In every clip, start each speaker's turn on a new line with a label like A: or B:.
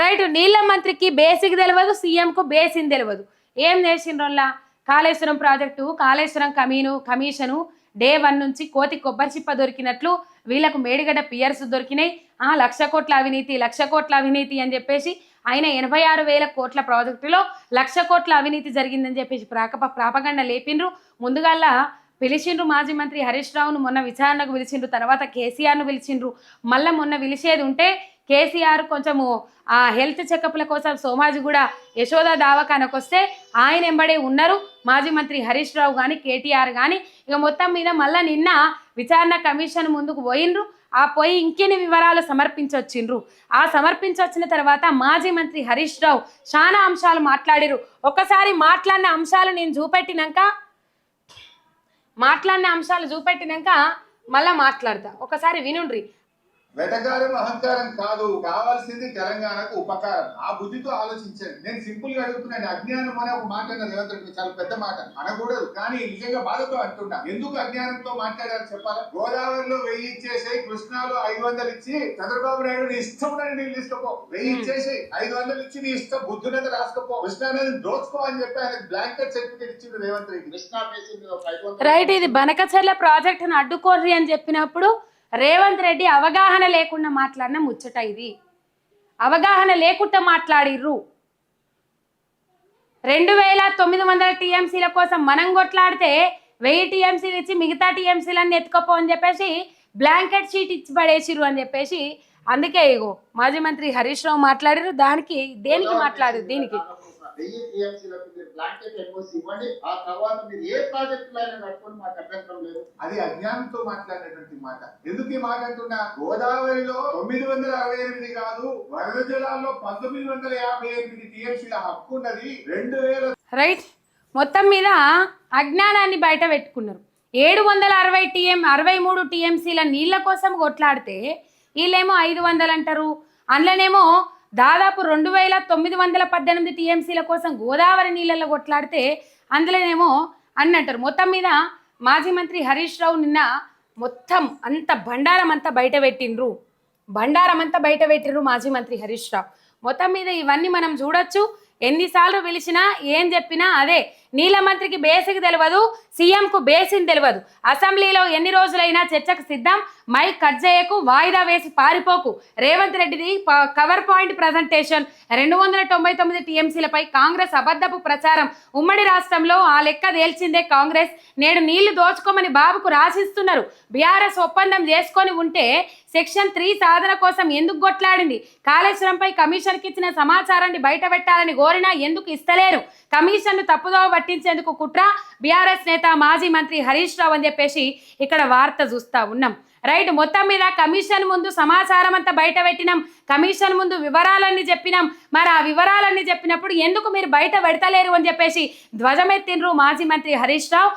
A: Right నీళ్ళ మంత్రికి basic తెలియదు సీఎంకు బేసిన్ తెలియదు ఏం చేసిండ్రోల్లా కాళేశ్వరం ప్రాజెక్టు కాళేశ్వరం కమీను కమిషను డే వన్ నుంచి కోతి కొబ్బరి చిప్ప దొరికినట్లు వీళ్ళకు మేడిగడ్డ పియర్స్ దొరికినాయి. ఆ లక్ష కోట్ల అవినీతి లక్ష కోట్ల అవినీతి అని చెప్పేసి ఆయన ఎనభై ఆరు వేల కోట్ల ప్రాజెక్టులో లక్ష కోట్ల అవినీతి జరిగిందని చెప్పేసి ప్రాకప ప్రాపగండ లేపిండ్రు. ముందుగాల పిలిచిండ్రు మాజీ మంత్రి హరీష్ రావును మొన్న విచారణకు పిలిచిండ్రు తర్వాత కేసీఆర్ను పిలిచిండ్రు. మళ్ళీ మొన్న పిలిచేది ఉంటే కేసీఆర్ కొంచెము ఆ హెల్త్ చెకప్ల కోసం సోమాజి కూడా యశోద దావఖానకు వస్తే ఆయన ఎంబడే ఉన్నారు. మాజీ మంత్రి హరీష్ రావు కానీ కేటీఆర్ కానీ ఇక మొత్తం మీద మళ్ళీ నిన్న విచారణ కమిషన్ ముందుకు పోయిండ్రు. ఆ పోయి ఇంకెన్ని వివరాలు సమర్పించొచ్చిండ్రు? ఆ సమర్పించొచ్చిన తర్వాత మాజీ మంత్రి హరీష్ రావు చాలా అంశాలు మాట్లాడిరు ఒకసారి మాట్లాడిన అంశాలు నేను చూపెట్టినాక మాట్లాడిన అంశాలు చూపెట్టినాక మళ్ళా మాట్లాడతా. ఒకసారి వినుండ్రి.
B: వెటకారం అహంకారం కాదు. కావాల్సింది తెలంగాణకు ఉపకారం. ఆ బుద్ధితో ఆలోచించండి. నేను సింపుల్గా అడుగుతున్నాను. అజ్ఞానం అనే ఒక మాట అన్న రేవంత్ రెడ్డి చాలా పెద్ద మాట. అనకూడదు. కానీ నిజంగా బాధతో అంటున్నా. ఎందుకు అజ్ఞానంతో మాట్లాడారు చెప్పాలా? గోదావరిలో వెయ్యి ఇచ్చేసి కృష్ణాలో ఐదు వందలు ఇచ్చి చంద్రబాబు నాయుడు నీ ఇష్టం ఉన్నది నీళ్ళు ఇష్టపో వెయ్యి. ఇచ్చేసి ఐదు వందలు ఇచ్చి నీ ఇష్టం బుద్ధునది రాసుకోపో. కృష్ణా నది దోచుకో అని చెప్పి ఆయన బ్లాంకెట్ సర్టిఫికేట్ ఇచ్చిండు రేవంత్ రెడ్డి. కృష్ణా
A: రైట్ ఇది బనకచర్ల ప్రాజెక్టును అడ్డుకోర్రి అని చెప్పినప్పుడు రేవంత్ రెడ్డి అవగాహన లేకుండా మాట్లాడిన ముచ్చట ఇది. అవగాహన లేకుండా మాట్లాడిర్రు. రెండు వేల తొమ్మిది వందల టీఎంసీల కోసం మనం కొట్లాడితే వెయ్యి టీఎంసీలు ఇచ్చి మిగతా టీఎంసీలన్నీ ఎత్తుకోపో అని చెప్పేసి బ్లాంకెట్ షీట్ ఇచ్చి పడేసిర్రు అని చెప్పేసి అందుకే ఇగో మాజీ మంత్రి హరీష్ రావు మాట్లాడారు దానికి దేనికి మాట్లాడారు దీనికి.
C: వెయ్యి టీఎంసీలకు మీరు బ్లాంకెట్ ఎన్ఓసి ఇవ్వండి. ఆ తర్వాత మీరు ఏ ప్రాజెక్టులు అయినా కట్టుకొని మాకు అభ్యంతరం లేదు.
B: అది అజ్ఞానంతో మాట్లాడినటువంటి మాట. ఎందుకు ఈ మాట అంటున్నా? గోదావరిలో తొమ్మిది వందల అరవై ఎనిమిది కాదు వరద జలాల్లో పంతొమ్మిది వందల యాభై ఎనిమిది టీఎంసీల హక్కు ఉన్నది. రెండు వేల
A: రైట్ మొత్తం మీద అజ్ఞానాన్ని బయట పెట్టుకున్నారు. ఏడు వందల అరవై టీఎం అరవై మూడు టీఎంసీల నీళ్ళ కోసం కొట్లాడితే వీళ్ళేమో ఐదు వందలు అంటారు. అందులోనేమో దాదాపు రెండు వేల తొమ్మిది వందల పద్దెనిమిది టీఎంసీల కోసం గోదావరి నీళ్ళల్లో కొట్లాడితే అందులోనేమో అని అంటారు మొత్తం మీద మాజీ మంత్రి హరీష్ రావు నిన్న మొత్తం అంత బండారం అంతా బయట పెట్టిండ్రు. బండారం అంతా బయట పెట్టిండ్రు మాజీ మంత్రి హరీష్ రావు. మొత్తం మీద ఇవన్నీ మనం చూడొచ్చు. ఎన్నిసార్లు పిలిచినా ఏం చెప్పినా అదే నీళ్ళ మంత్రికి బేసిక్ తెలియదు సీఎంకు బేసిన్ తెలియదు అసెంబ్లీలో ఎన్ని రోజులైనా చర్చకు సిద్ధం? మైక్ కట్ చేయకు వాయిదా వేసి పారిపోకు. రేవంత్ రెడ్డిది కవర్ పాయింట్ ప్రజెంటేషన్. రెండు వందల తొంభై తొమ్మిది టీఎంసీలపై కాంగ్రెస్ అబద్ధపు ప్రచారం. ఉమ్మడి రాష్ట్రంలో ఆ లెక్క తేల్చిందే కాంగ్రెస్. నేడు నీళ్ళు దోచుకోమని బాబుకు రాసిస్తున్నారు. బీఆర్ఎస్ ఒప్పందం చేసుకొని ఉంటే సెక్షన్ త్రీ సాధన కోసం ఎందుకు కొట్లాడింది? కాళేశ్వరంపై కమిషన్కి ఇచ్చిన సమాచారాన్ని బయట పెట్టాలని కోరినా ఎందుకు ఇస్తలేరు? కమిషన్ను తప్పుదోవ పట్టించేందుకు కుట్ర బీఆర్ఎస్ నేత మాజీ మంత్రి హరీష్ రావు అని చెప్పేసి ఇక్కడ వార్త చూస్తా ఉన్నాం. రైట్ మొత్తం మీద కమిషన్ ముందు సమాచారం అంతా బయట పెట్టినాం. కమిషన్ ముందు వివరాలన్నీ చెప్పినాం. మరి ఆ వివరాలన్నీ చెప్పినప్పుడు ఎందుకు మీరు బయట పెడతలేరు అని చెప్పేసి ధ్వజమెత్తిండ్రు మాజీ మంత్రి హరీష్ రావు.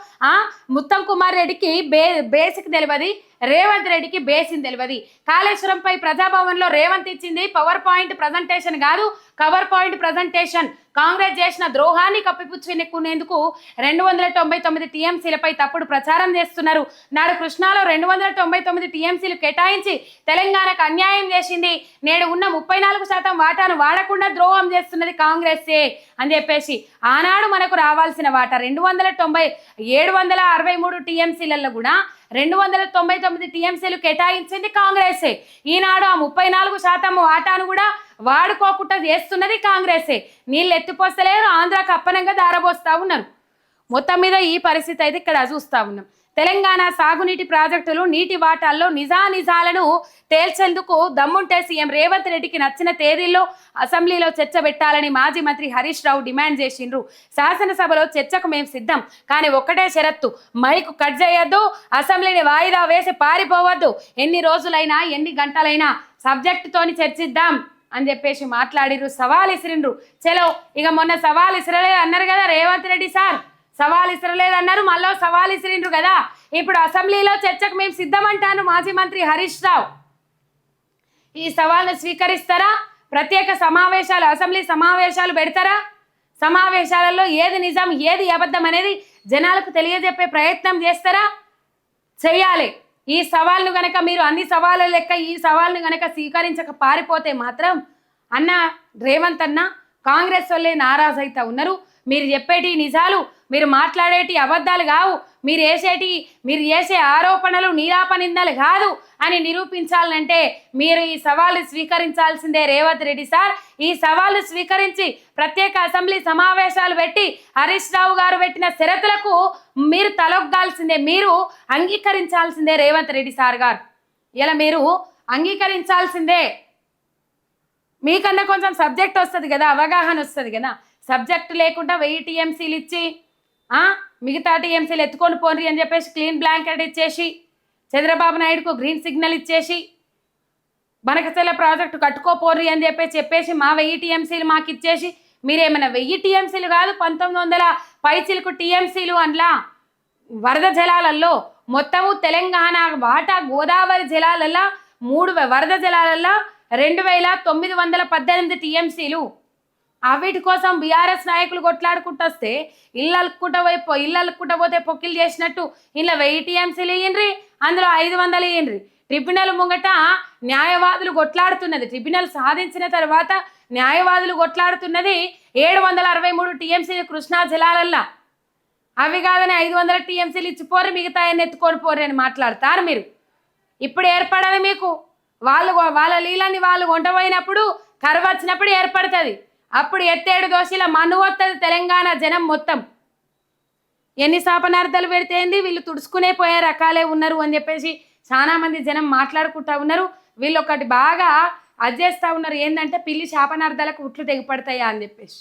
A: ముత్తం కుమార్ రెడ్డికి బే బేసిక్ తెలియదు. రేవంత్ రెడ్డికి బేసిన్ తెలియదు. కాళేశ్వరంపై ప్రజాభవన్లో రేవంత్ ఇచ్చింది పవర్ పాయింట్ ప్రజెంటేషన్ కాదు కవర్ పాయింట్ ప్రజెంటేషన్ కాంగ్రెస్ చేసిన ద్రోహాన్ని కప్పిపుచ్చుకునేందుకు రెండు వందల తొంభై తొమ్మిది టీఎంసీలపై తప్పుడు ప్రచారం చేస్తున్నారు. నాడు కృష్ణాలో రెండు వందల తొంభై తొమ్మిది టీఎంసీలు కేటాయించి తెలంగాణకు అన్యాయం చేసింది. నేడు ఉన్న ముప్పై నాలుగు శాతం వాటాను వాడకుండా ద్రోహం చేస్తున్నది కాంగ్రెస్సే అని చెప్పేసి ఆనాడు మనకు రావాల్సిన వాటా రెండు వందల తొంభై ఏడు వందల అరవై మూడు టీఎంసీలలో కూడా రెండు వందల తొంభై తొమ్మిది టీఎంసీలు కేటాయించింది కాంగ్రెసే. ఈనాడు ఆ ముప్పై నాలుగు శాతం వాటాను కూడా వాడుకోకుండా చేస్తున్నది కాంగ్రెసే. నీళ్ళు ఎత్తిపోస్తలేరు ఆంధ్రాకి అప్పనంగా దారబోస్తా ఉన్నారు. మొత్తం మీద ఈ పరిస్థితి అయితే ఇక్కడ చూస్తా ఉన్నాం. తెలంగాణ సాగునీటి ప్రాజెక్టులు నీటి వాటాల్లో నిజానిజాలను తేల్చేందుకు దమ్ముంటే సీఎం రేవంత్ రెడ్డికి నచ్చిన తేదీల్లో అసెంబ్లీలో చర్చ పెట్టాలని మాజీ మంత్రి హరీష్ రావు డిమాండ్ చేసిండ్రు. శాసనసభలో చర్చకు మేము సిద్ధం కానీ ఒక్కటే షరత్తు మైకు కట్ చేయొద్దు అసెంబ్లీని వాయిదా వేసి పారిపోవద్దు. ఎన్ని రోజులైనా ఎన్ని గంటలైనా సబ్జెక్టుతోని చర్చిద్దాం అని చెప్పేసి మాట్లాడిర్రు సవాల్ ఇసిరిండ్రు చలో ఇక మొన్న సవాల్ ఇసిరలే అన్నారు కదా రేవంత్ రెడ్డి సార్. సవాల్ ఇసరలేదు మళ్ళీ సవాల్ ఇసిరిండ్రు కదా. ఇప్పుడు అసెంబ్లీలో చర్చకు మేము సిద్ధమంటాను మాజీ మంత్రి హరీష్ రావు. ఈ సవాల్ను స్వీకరిస్తారా? ప్రత్యేక సమావేశాలు అసెంబ్లీ సమావేశాలు పెడతారా? సమావేశాలలో ఏది నిజం ఏది అబద్ధం అనేది జనాలకు తెలియజెప్పే ప్రయత్నం చేస్తారా? చెయ్యాలి ఈ సవాల్ను గనక మీరు అన్ని సవాళ్ళ లెక్క ఈ సవాల్ను గనక స్వీకరించక పారిపోతే మాత్రం అన్న రేవంత్ అన్న కాంగ్రెస్ వాళ్ళే నారాజ్ అవుతా ఉన్నారు. మీరు చెప్పేటి నిజాలు మీరు మాట్లాడేటి అబద్ధాలు కావు. మీరు వేసేటి మీరు చేసే ఆరోపణలు నీరాపనిందలు కాదు అని నిరూపించాలంటే మీరు ఈ సవాలు స్వీకరించాల్సిందే రేవంత్ రెడ్డి సార్. ఈ సవాలు స్వీకరించి ప్రత్యేక అసెంబ్లీ సమావేశాలు పెట్టి హరీష్ రావు గారు పెట్టిన షరతులకు మీరు తలొగ్గాల్సిందే మీరు అంగీకరించాల్సిందే రేవంత్ రెడ్డి సార్ గారు. ఇలా మీరు అంగీకరించాల్సిందే. మీకన్నా కొంచెం సబ్జెక్ట్ వస్తుంది కదా అవగాహన వస్తుంది కదా. సబ్జెక్ట్ లేకుండా వెయ్యి టీఎంసీలు ఇచ్చి మిగతా టీఎంసీలు ఎత్తుకొని పోండి అని చెప్పేసి క్లీన్ బ్లాంకెట్ ఇచ్చేసి చంద్రబాబు నాయుడుకు గ్రీన్ సిగ్నల్ ఇచ్చేసి బనకచెల్ల ప్రాజెక్టు కట్టుకోపోర్రి అని చెప్పేసి చెప్పేసి మా వెయ్యి టీఎంసీలు మాకు ఇచ్చేసి మీరేమైనా వెయ్యి టీఎంసీలు కాదు పంతొమ్మిది వందల పైచిలకు టీఎంసీలు అందులో వరద జలాలలో మొత్తము తెలంగాణ వాటా గోదావరి జలాలలో మూడు వరద జలాలలో రెండు వేల తొమ్మిది వందల పద్దెనిమిది టీఎంసీలు అవిటి కోసం బీఆర్ఎస్ నాయకులు కొట్లాడుకుంటొస్తే వస్తే ఇల్లు పోయి ఇల్లు అలుక్కుంటా పోతే పొక్కిలు చేసినట్టు ఇలా వెయ్యి టీఎంసీలు ఇయ్యండ్రి అందులో ఐదు వందలు ఇయ్యండ్రి. ట్రిబ్యునల్ ముంగట న్యాయవాదులు కొట్లాడుతున్నది ట్రిబ్యునల్ సాధించిన తర్వాత న్యాయవాదులు కొట్లాడుతున్నది ఏడు వందల అరవై మూడు టీఎంసీ కృష్ణా జలాలల్లా. అవి కాదని ఐదు వందల టీఎంసీలు ఇచ్చిపోరు మిగతా ఆయన ఎత్తుకొని పోరు అని మాట్లాడతారు మీరు. ఇప్పుడు ఏర్పడదు మీకు. వాళ్ళు వాళ్ళ నీళ్ళని వాళ్ళు వంటపోయినప్పుడు కరువు వచ్చినప్పుడు ఏర్పడుతుంది. అప్పుడు ఎత్తేడు దోశల మనువత్తది తెలంగాణ జనం మొత్తం. ఎన్ని శాపనార్థాలు పెడితే ఏంది? వీళ్ళు తుడుచుకునే పోయే రకాలే ఉన్నారు అని చెప్పేసి చాలా మంది జనం మాట్లాడుకుంటా ఉన్నారు. వీళ్ళు ఒకటి బాగా అజ్జేస్తా ఉన్నారు. ఏంటంటే పిల్లి శాపనార్థాలకు ఉట్లు తెగిపడతాయా అని చెప్పేసి.